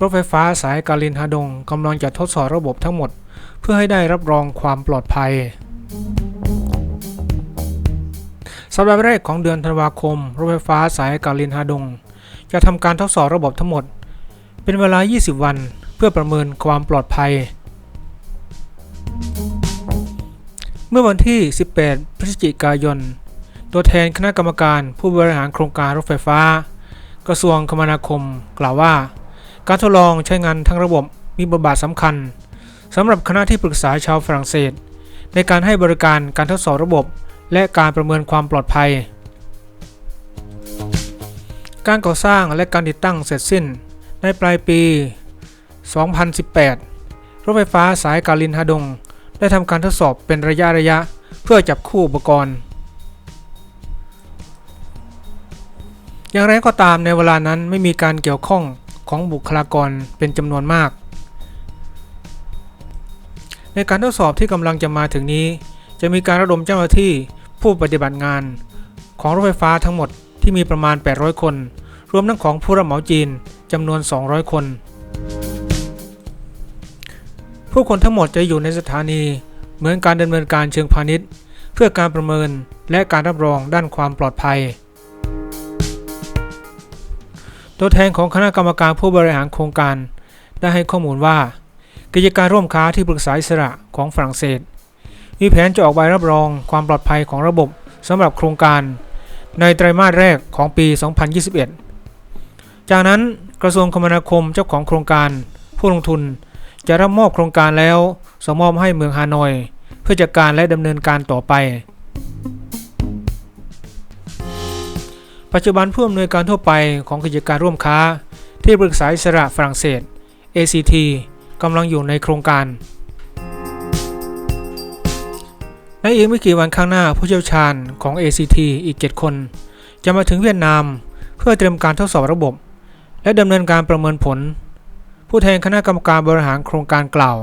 รถไฟฟ้าสายกาลินฮาดงกำลังจะทดสอบระบบทั้งหมด เพื่อให้ได้รับรองความปลอดภัย สัปดาห์แรกของเดือนธันวาคม รถไฟฟ้าสายกาลินฮาดง จะทำการทดสอบระบบทั้งหมด เป็นเวลา 20 วัน เพื่อประเมินความปลอดภัย เมื่อวันที่ 18 พฤศจิกายน ตัวแทนคณะกรรมการผู้บริหารโครงการรถไฟฟ้า กระทรวงคมนาคมกล่าวว่า การทดลองใช้งานทั้งระบบมีบทบาทสำคัญสำหรับคณะที่ปรึกษาชาวฝรั่งเศส ในการให้บริการการทดสอบระบบ และการประเมินความปลอดภัย การก่อสร้างและการติดตั้งเสร็จสิ้นในปลายปี 2018 รถไฟฟ้าสายกาลินฮาดง ได้ทำการทดสอบเป็นระยะระยะเพื่อจับคู่อุปกรณ์ อย่างไรก็ตามในเวลานั้นไม่มีการเกี่ยวข้อง ของบุคลากรเป็นจำนวนมาก ในการทดสอบที่กำลังจะมาถึงนี้ จะมีการระดมเจ้าหน้าที่ผู้ปฏิบัติงานของรถไฟฟ้าทั้งหมดที่มีประมาณ 800 คน รวมทั้งของผู้รับเหมาจีนจำนวน 200 คน ผู้คนทั้งหมดจะอยู่ในสถานี เหมือนการดำเนินการเชิงพาณิชย์ เพื่อการประเมินและการรับรองด้านความปลอดภัย ตัวแทนของคณะกรรมการผู้บริหารโครงการ ได้ให้ข้อมูลว่า กิจการร่วมค้าที่ปรึกษาอิสระของฝรั่งเศส มีแผนจะออกใบรับรองความปลอดภัยของระบบสำหรับโครงการ ในไตรมาสแรกของปี 2021 จากนั้นกระทรวงคมนาคมเจ้าของโครงการ ผู้ลงทุนจะรับมอบโครงการแล้วส่งมอบให้เมืองฮานอย เพื่อจัดการและดำเนินการต่อไป ปัจจุบันผู้อำนวยการทั่วไปของกิจการร่วมค้า ที่ปรึกษาอิสระฝรั่งเศส ACT กำลังอยู่ในโครงการ ในอีกไม่กี่วันข้างหน้าผู้เชี่ยวชาญของ ACT อีก 7 คน จะมาถึงเวียดนามเพื่อเตรียมการทดสอบระบบ และดำเนินการประเมินผล ผู้แทนคณะกรรมการบริหารโครงการกล่าว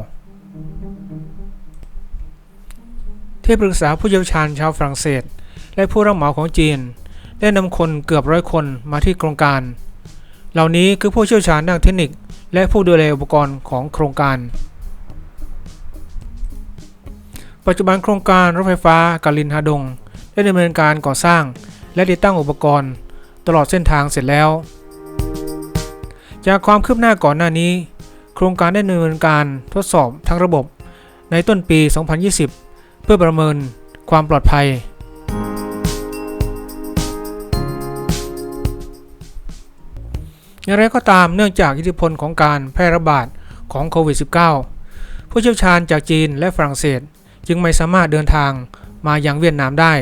ที่ปรึกษาผู้เชี่ยวชาญชาวฝรั่งเศส และผู้รับเหมาของจีน ได้นำคนเกือบร้อยคนมาที่โครงการ เหล่านี้คือผู้เชี่ยวชาญด้านเทคนิค และผู้ดูแลอุปกรณ์ของโครงการ ปัจจุบันโครงการรถไฟฟ้ากาลินฮาดง ได้ดำเนินการก่อสร้าง และติดตั้งอุปกรณ์ ตลอดเส้นทางเสร็จแล้ว จากความคืบหน้าก่อนหน้านี้ โครงการได้ดำเนินการทดสอบทั้งระบบในต้นปี 2020 เพื่อประเมินความปลอดภัย อย่างไรก็ตามเนื่องจากอิทธิพลของการแพร่ระบาดของโควิด -19 ผู้เชี่ยวชาญจากจีนและฝรั่งเศส จึงไม่สามารถเดินทางมายังเวียดนามได้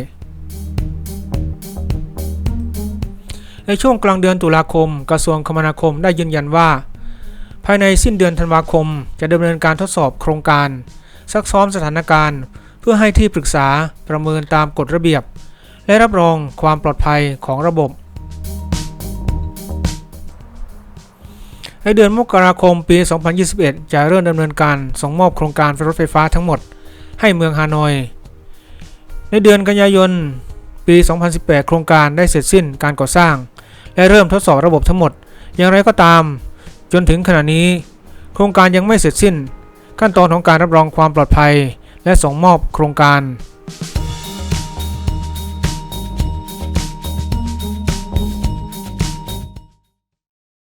ในช่วงกลางเดือนตุลาคม กระทรวงคมนาคมได้ยืนยันว่า ภายในสิ้นเดือนธันวาคมจะดำเนินการทดสอบโครงการ ซักซ้อมสถานการณ์ เพื่อให้ที่ปรึกษาประเมินตามกฎระเบียบ และรับรองความปลอดภัยของระบบ ในเดือนมกราคมปี 2021 จะเริ่มดำเนินการส่งมอบโครงการรถไฟฟ้าทั้งหมดให้เมืองฮานอย ในเดือนกันยายนปี 2018 โครงการได้เสร็จสิ้นการก่อสร้าง และเริ่มทดสอบระบบทั้งหมด อย่างไรก็ตาม จนถึงขณะนี้ โครงการยังไม่เสร็จสิ้น ขั้นตอนของการรับรองความปลอดภัย และส่งมอบโครงการ